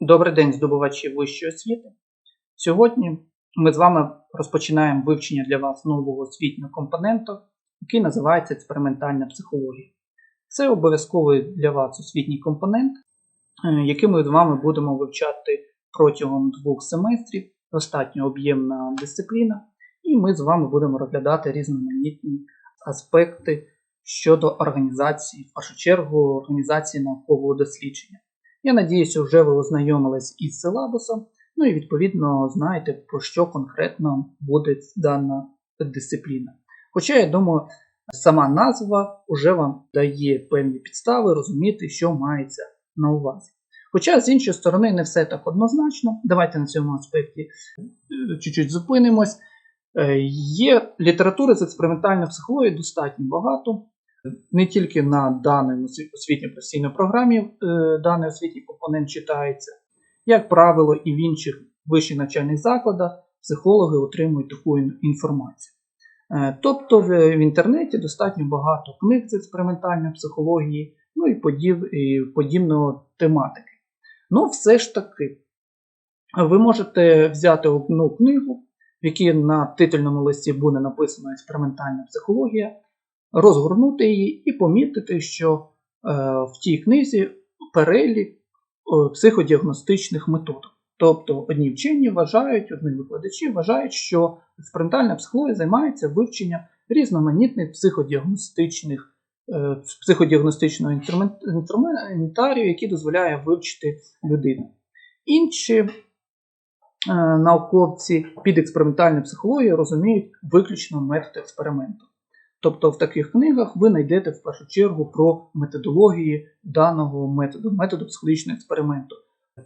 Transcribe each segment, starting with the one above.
Добрий день, здобувачі вищої освіти. Сьогодні ми з вами розпочинаємо вивчення для вас нового освітнього компоненту, який називається експериментальна психологія. Це обов'язковий для вас освітній компонент, е, який ми з вами будемо вивчати протягом двох семестрів, достатньо об'ємна дисципліна, і ми з вами будемо розглядати різноманітні аспекти щодо організації, в першу чергу, організації наукового дослідження. Я надіюся, вже ви ознайомились із силабусом, ну і відповідно знаєте, про що конкретно буде дана дисципліна. Хоча, я думаю, сама назва вже вам дає певні підстави розуміти, що мається на увазі. Хоча, з іншої сторони, не все так однозначно. Давайте на цьому аспекті е, чуть-чуть зупинимось. Е, Є літератури з експериментальної психології достатньо багато не тільки на даній освітньо постійній програмі е, даний освітній компонент читається, як правило, і в інших вищих навчальних закладах психологи отримують таку інформацію. Е, Тобто в, інтернеті достатньо багато книг з експериментальної психології, ну і, і подібної тематики. Ну, все ж таки, ви можете взяти одну книгу, в якій на титульному листі буде написано експериментальна психологія розгорнути її і помітити, що е, в тій книзі перелік е, психодіагностичних методик. Тобто одні вчені вважають, одні викладачі вважають, що експериментальна психологія займається вивченням різноманітних психодіагностичних, е, психодіагностичного інструментарію, який дозволяє вивчити людину. Інші науковці під експериментальною психологією розуміють виключно метод експерименту. Тобто в таких книгах ви знайдете в першу чергу про методології даного методу, методу психологічного експерименту.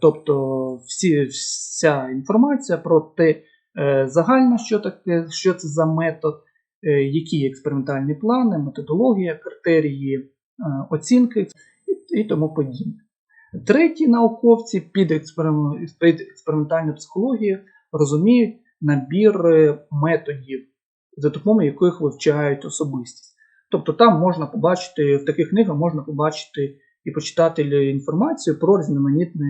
Тобто всі, вся інформація про те, е, загально, що таке, що це за метод, е, які експериментальні плани, методологія, критерії е, оцінки і, тому подібне. Треті науковці під, експерим, під експериментальну психологію розуміють набір методів за допомогою яких вивчають особистість. Тобто там можна побачити, в таких книгах можна побачити і почитати інформацію про різноманітні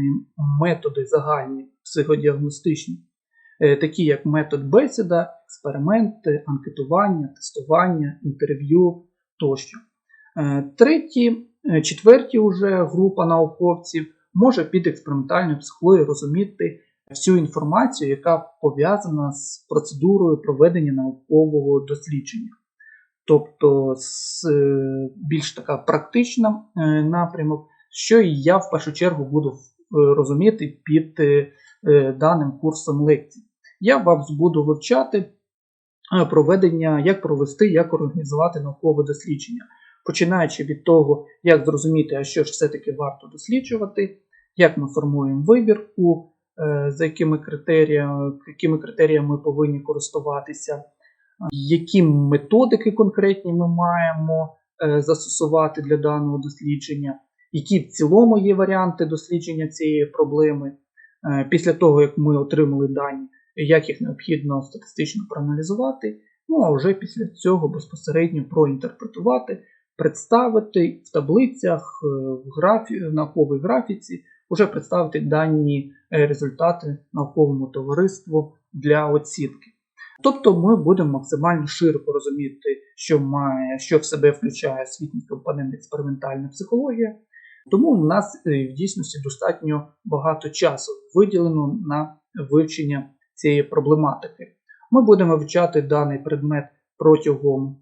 методи загальні психодіагностичні, такі як метод бесіда, експерименти, анкетування, тестування, інтерв'ю тощо. Треті, четверті вже група науковців може під експериментальною психологією розуміти всю інформацію, яка пов'язана з процедурою проведення наукового дослідження. Тобто з більш така практична напрямок, що і я в першу чергу буду розуміти під даним курсом лекцій. Я вам буду вивчати проведення, як провести, як організувати наукове дослідження, починаючи від того, як зрозуміти, а що ж все-таки варто досліджувати, як ми формуємо вибірку, за якими критеріями, якими критеріями повинні користуватися, які методики конкретні ми маємо застосувати для даного дослідження, які в цілому є варіанти дослідження цієї проблеми. Після того, як ми отримали дані, як їх необхідно статистично проаналізувати, ну а вже після цього безпосередньо проінтерпретувати, представити в таблицях, в, графі, в науковій графіці вже представити дані результати науковому товариству для оцінки. Тобто ми будемо максимально широко розуміти, що має, що в себе включає освітній компонент експериментальна психологія, тому в нас в дійсності достатньо багато часу виділено на вивчення цієї проблематики. Ми будемо вивчати даний предмет протягом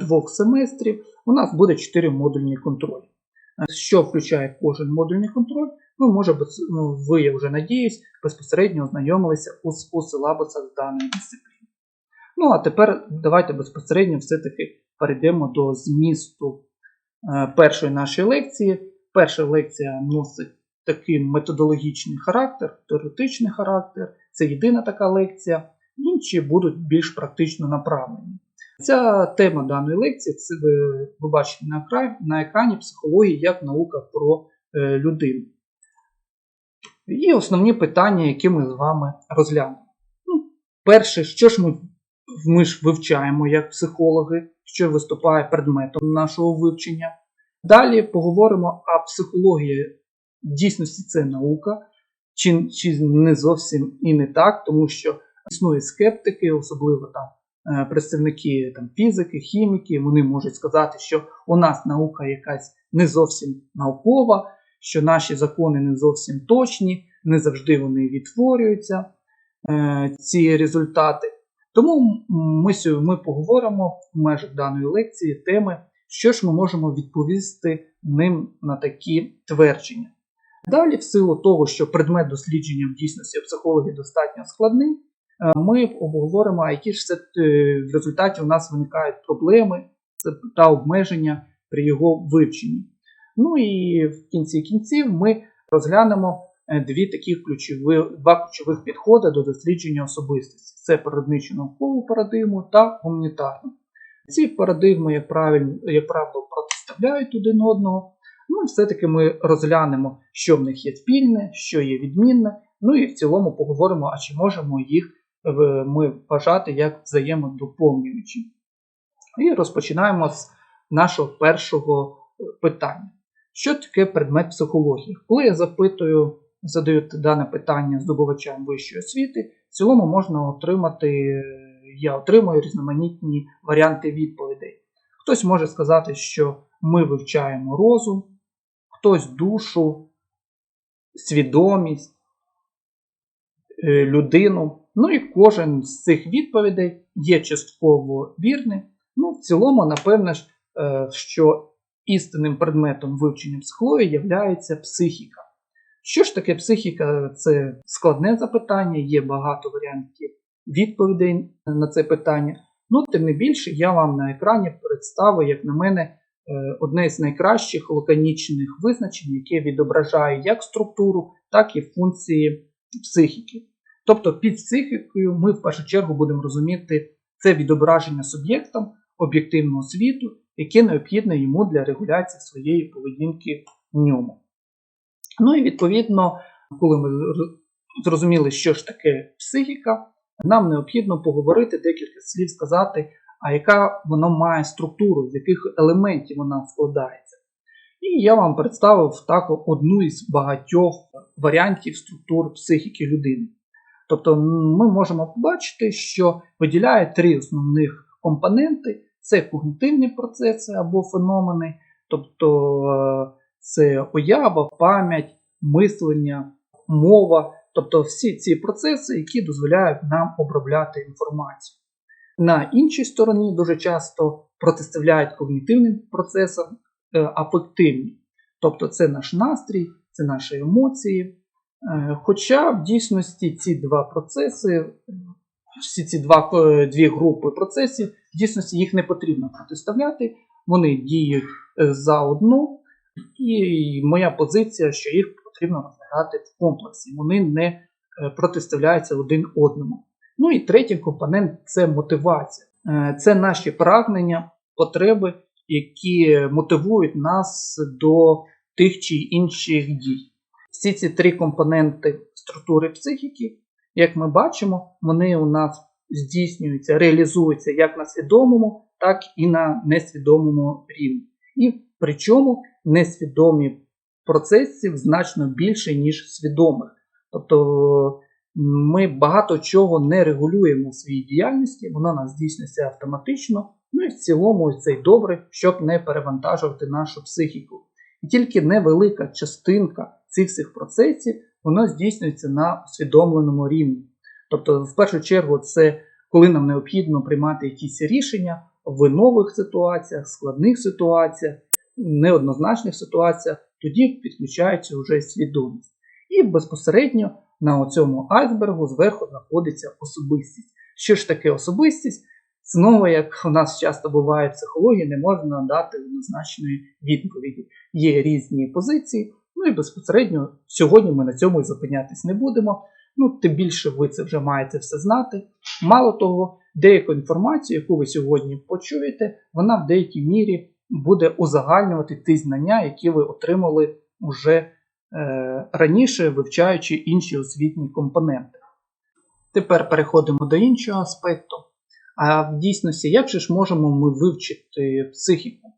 двох семестрів. У нас буде 4 модульні контролі що включає кожен модульний контроль, ви може, ну, ви, я вже надіюсь, безпосередньо ознайомилися у, у силабусах даної дисципліни. Ну, а тепер давайте безпосередньо все-таки перейдемо до змісту е, першої нашої лекції. Перша лекція носить такий методологічний характер, теоретичний характер, це єдина така лекція, інші будуть більш практично направлені. Ця тема даної лекції це ви, ви бачите на екрані, на екрані психології як наука про е, людину. І основні питання, які ми з вами розглянемо. Ну, Перше, що ж ми, ми ж вивчаємо як психологи, що виступає предметом нашого вивчення. Далі поговоримо, а психологія в дійсності це наука, чи, чи не зовсім і не так, тому що існують скептики, особливо там представники там, фізики, хіміки, вони можуть сказати, що у нас наука якась не зовсім наукова, що наші закони не зовсім точні, не завжди вони відтворюються, е, ці результати. Тому ми, ми поговоримо в межах даної лекції теми, що ж ми можемо відповісти ним на такі твердження. Далі, в силу того, що предмет дослідження в дійсності психології достатньо складний, е, ми обговоримо, а які ж це е, в результаті у нас виникають проблеми та обмеження при його вивченні. Ну і в кінці кінців ми розглянемо е, дві такі ключові, два ключових підходи до дослідження особистості: це природничу наукову парадигму та гуманітарну. Ці парадигми, як правильно, як правило, протиставляють один одного. Ну, все-таки ми розглянемо, що в них є спільне, що є відмінне. Ну і в цілому поговоримо, а чи можемо їх е, ми вважати як взаємодоповнюючі. І розпочинаємо з нашого першого е, питання. Що таке предмет психології? Коли я запитую, задаю дане питання здобувачам вищої освіти, в цілому можна отримати, е, я отримую різноманітні варіанти відповідей. Хтось може сказати, що ми вивчаємо розум, хтось душу, свідомість, людину. Ну і кожен з цих відповідей є частково вірним. Ну, в цілому, напевне ж, е, що істинним предметом вивчення психології є психіка. Що ж таке психіка? Це складне запитання, є багато варіантів відповідей на це питання. Ну, тим не більше, я вам на екрані представив, як на мене, е, одне з найкращих лаконічних визначень, яке відображає як структуру, так і функції психіки. Тобто під психікою ми в першу чергу будемо розуміти це відображення суб'єктом об'єктивного світу, яке необхідне йому для регуляції своєї поведінки в ньому. Ну і відповідно, коли ми зрозуміли, що ж таке психіка, нам необхідно поговорити декілька слів, сказати, а яка вона має структуру, з яких елементів вона складається. І я вам представив так одну із багатьох варіантів структур психіки людини. Тобто ми можемо побачити, що виділяє три основних компоненти: це когнітивні процеси або феномени, тобто е, це уява, пам'ять, мислення, мова, тобто всі ці процеси, які дозволяють нам обробляти інформацію. На іншій стороні дуже часто протиставляють когнітивним процесам афективні, тобто це наш настрій, це наші емоції. Е, Хоча в дійсності ці два процеси, е, всі ці два, е, дві групи процесів, в дійсності їх не потрібно протиставляти, вони діють е, заодно, і моя позиція, що їх потрібно розглядати в комплексі, вони не е, протиставляються один одному. Ну і третій компонент це мотивація. Е, Це наші прагнення, потреби, які мотивують нас до тих чи інших дій. Всі ці три компоненти структури психіки, як ми бачимо, вони у нас здійснюються, реалізуються як на свідомому, так і на несвідомому рівні. І причому несвідомі процесів значно більше, ніж свідомих. Тобто ми багато чого не регулюємо в своїй діяльності, воно нас здійснюється автоматично. Ну і в цілому це й добре, щоб не перевантажувати нашу психіку. І тільки невелика частинка цих всіх процесів воно здійснюється на усвідомленому рівні. Тобто, в першу чергу, це коли нам необхідно приймати якісь рішення в нових ситуаціях, складних ситуаціях, неоднозначних ситуаціях, тоді підключається вже свідомість. І безпосередньо на цьому айсбергу зверху знаходиться особистість. Що ж таке особистість? Знову, як у нас часто буває в психології, не можна дати однозначної відповіді. Є різні позиції, ну і безпосередньо сьогодні ми на цьому і зупинятись не будемо. Ну, тим більше ви це вже маєте все знати. Мало того, деяку інформацію, яку ви сьогодні почуєте, вона в деякій мірі буде узагальнювати ті знання, які ви отримали уже е, раніше, вивчаючи інші освітні компоненти. Тепер переходимо до іншого аспекту. А в дійсності, як же ж можемо ми вивчити психіку?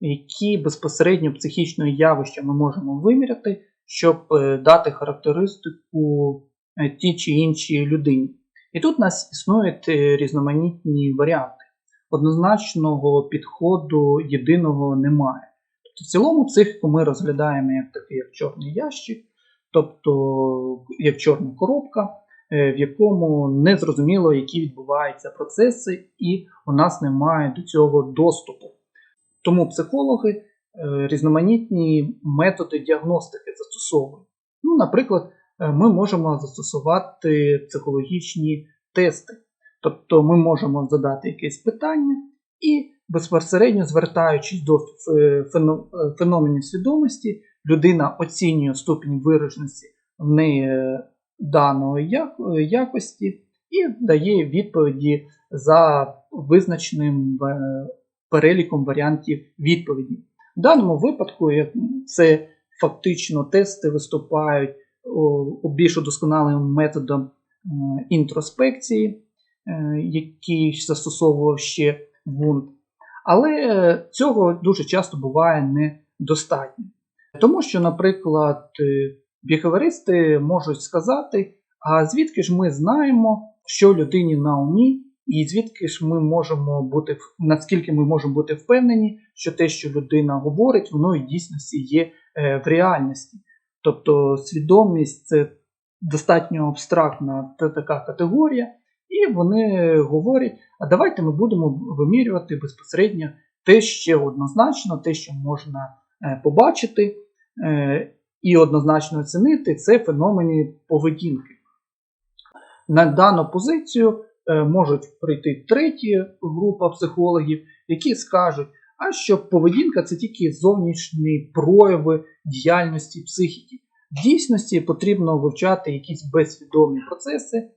Які безпосередньо психічні явища ми можемо виміряти, щоб е, дати характеристику е, тій чи іншій людині. І тут у нас існують е, різноманітні варіанти. Однозначного підходу єдиного немає. Тобто, в цілому психіку ми розглядаємо як такий як чорний ящик, тобто як чорна коробка, в якому не зрозуміло, які відбуваються процеси, і у нас немає до цього доступу. Тому психологи е, різноманітні методи діагностики застосовують. Ну, наприклад, е, ми можемо застосувати психологічні тести. Тобто ми можемо задати якесь питання і безпосередньо звертаючись до фе- фено- е, феноменів свідомості, людина оцінює ступінь вираженості в неї е, даної якості і дає відповіді за визначеним е, переліком варіантів відповіді. В даному випадку це фактично тести виступають більш удосконаленим методом е, інтроспекції, е, який застосовував ще Вунд. Але цього дуже часто буває недостатньо. Тому що, наприклад, біхеверисти можуть сказати, а звідки ж ми знаємо, що людині на умі, і звідки ж ми можемо бути, наскільки ми можемо бути впевнені, що те, що людина говорить, воно і дійсності є е, в реальності. Тобто свідомість це достатньо абстрактна така категорія, і вони говорять, а давайте ми будемо вимірювати безпосередньо те, що однозначно, те, що можна е, побачити е, і однозначно оцінити, це феномени поведінки. На дану позицію е, можуть прийти треті група психологів, які скажуть, а що поведінка це тільки зовнішні прояви діяльності психіки. В дійсності потрібно вивчати якісь безсвідомі процеси,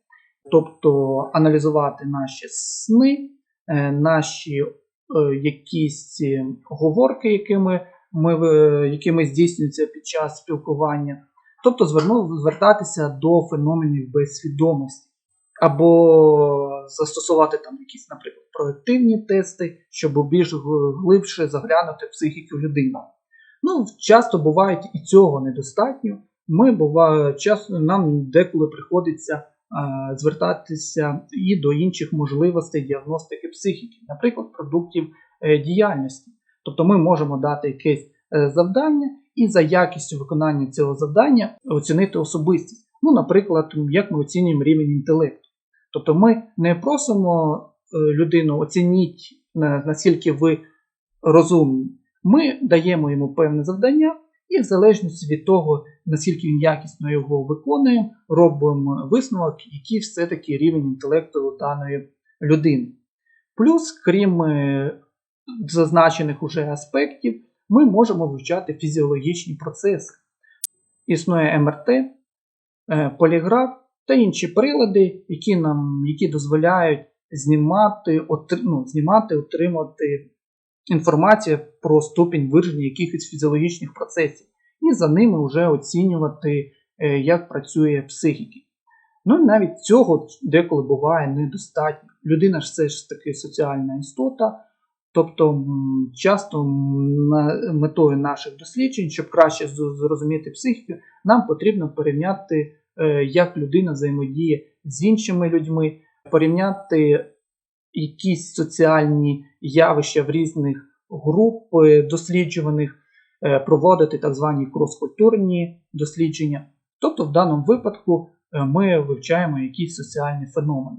тобто аналізувати наші сни, е, наші е, якісь говорки, якими ми, е, якими здійснюються під час спілкування, тобто звертатися до феноменів безсвідомості, або застосувати там якісь, наприклад, проєктивні тести, щоб більш глибше заглянути психіку людини. Ну, часто буває і цього недостатньо. Ми буває, часто нам деколи приходиться е, звертатися і до інших можливостей діагностики психіки, наприклад, продуктів е, діяльності. Тобто ми можемо дати якесь е, завдання і за якістю виконання цього завдання оцінити особистість. Ну, наприклад, як ми оцінюємо рівень інтелекту. Тобто ми не просимо е, людину оцініть, на- наскільки ви розумні. Ми даємо йому певне завдання, і в залежності від того, наскільки він якісно його виконує, робимо висновок, який все-таки рівень інтелекту даної людини. Плюс, крім е, зазначених уже аспектів, ми можемо вивчати фізіологічні процеси. Існує МРТ, е, поліграф та інші прилади, які нам які дозволяють знімати, отри- ну, знімати, отримати інформацію про ступінь вираження якихось фізіологічних процесів, і за ними вже оцінювати, е, як працює психіка. Ну і навіть цього деколи буває недостатньо. Людина ж все ж таки соціальна істота, тобто часто метою наших досліджень, щоб краще зрозуміти психіку, нам потрібно порівняти, е, як людина взаємодіє з іншими людьми, порівняти якісь соціальні явища в різних груп досліджуваних, е, проводити так звані крос-культурні дослідження. Тобто, в даному випадку е, ми вивчаємо якісь соціальні феномени.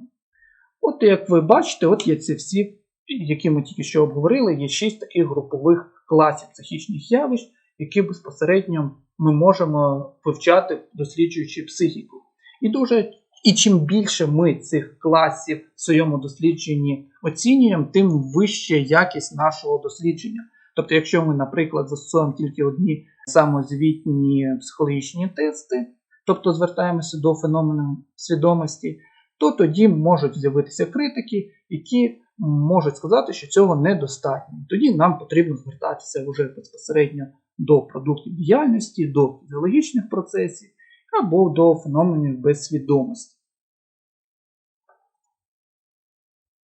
От як ви бачите, от є ці всі, які ми тільки що обговорили, є шість таких групових класів психічних явищ, які безпосередньо ми можемо вивчати, досліджуючи психіку. І дуже і чим більше ми цих класів в своєму дослідженні оцінюємо, тим вища якість нашого дослідження. Тобто, якщо ми, наприклад, застосовуємо тільки одні самозвітні психологічні тести, тобто звертаємося до феномену свідомості, то тоді можуть з'явитися критики, які можуть сказати, що цього недостатньо. Тоді нам потрібно звертатися вже безпосередньо до продуктів діяльності, до фізіологічних процесів або до феноменів безсвідомості.